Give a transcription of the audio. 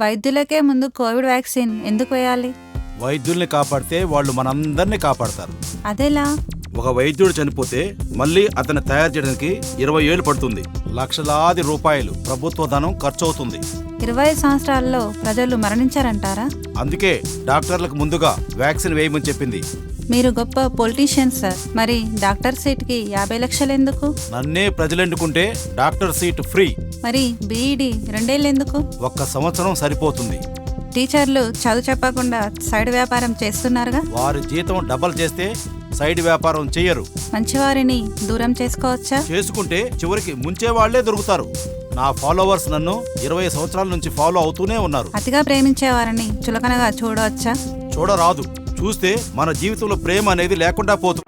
వైద్యులకే ముందు Covid vaccine ఎందుకు వేయాలి? వైద్యుల్ని కాపాడితే వాళ్ళు మనందరినీ కాపాడతారు. అదెలా? ఒక వైద్యుడు చనిపోతే మళ్ళీ అతన్ని తయారు చేయడానికి ఇరవై ఏళ్ళు పడుతుంది. లక్షలాది రూపాయలు ప్రభుత్వ ధనం ఖర్చు అవుతుంది ఇరవై సంవత్సరాల్లో ప్రజలు మరణించారంటారా? అందుకే డాక్టర్లకు ముందుగా వ్యాక్సిన్ వేయమని చెప్పింది. మీరు గొప్ప పొలిటీషియన్ సార్ మరి డాక్టర్ సీట్కి యాభై లక్షలు ఎందుకు? నన్నే ప్రజలెందుకుంటే డాక్టర్ సీట్ ఫ్రీ. మరి బీఈడి రెండేళ్ళు ఎందుకు? ఒక్క సంవత్సరం సరిపోతుంది. టీచర్లు చదువు చెప్పకుండా సైడ్ వ్యాపారం చేస్తున్నారుగా? వారి జీతం డబల్ చేస్తే సైడ్ వ్యాపారం చెయ్యరు. మంచివారిని దూరం చేసుకోవచ్చా? చేసుకుంటే చివరికి ముంచే వాళ్ళే దొరుకుతారు. నా ఫాలోవర్స్ నన్ను ఇరవై సంవత్సరాల నుంచి ఫాలో అవుతూనే ఉన్నారు. అతిగా ప్రేమించే వారిని చులకనగా చూడవచ్చా? చూడరాదు. చూస్తే మన జీవితంలో ప్రేమ అనేది లేకుండా పోతుంది.